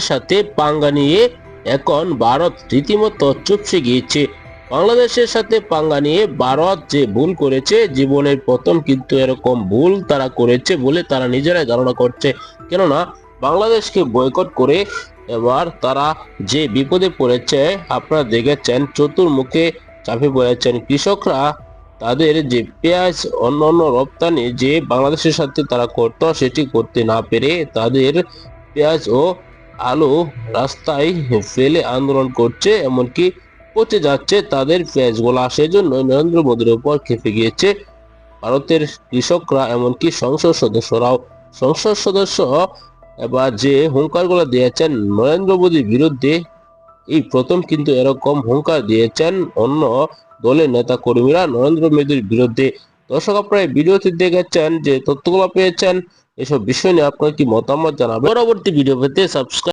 সাথে পাঙ্গা নিয়ে এখন ভারত রীতিমতো চুপসে গিয়েছে। বাংলাদেশের সাথে পাঙ্গা নিয়ে ভারত যে ভুল করেছে, জীবনের প্রথম কিন্তু এরকম ভুল তারা করেছে বলে তারা নিজেরাই ধারণা করছে। কেননা, বাংলাদেশকে বয়কট করে এবার তারা যে বিপদে পড়েছে, আপনারা দেখেছেন, চতুর্মুখে চাপে পড়েছেন কৃষকরা। তাদের যে পেঁয়াজ, অন্য অন্য রপ্তানি যে বাংলাদেশের সাথে তারা করত, সেটি করতে না পেরে তাদের পেঁয়াজ ও আলু রাস্তায় ফেলে আন্দোলন করছে, এমনকি পচে যাচ্ছে তাদের পেঁয়াজগুলা সেজন্য নরেন্দ্র মোদীর উপর খেপে গিয়েছে ভারতের কৃষকরা, এমনকি সংসদ সদস্যরাও। সংসদ সদস্য এবার যে হুঙ্কারগুলো দিয়েছেন, নরেন্দ্র মোদীর বিরুদ্ধে এই প্রথম কিন্তু এরকম হুঙ্কার দিয়েছেন অন্য দলের নেতা কর্মীরা নরেন্দ্র মোদীর বিরুদ্ধে। দর্শক, আপনারা ভিডিওতে দেখেছেন যে তথ্যগুলো পেয়েছেন, এসব বিষয় নিয়ে আপনার কি মতামত জানাবেন? পরবর্তী ভিডিও পেতে সাবস্ক্রাইব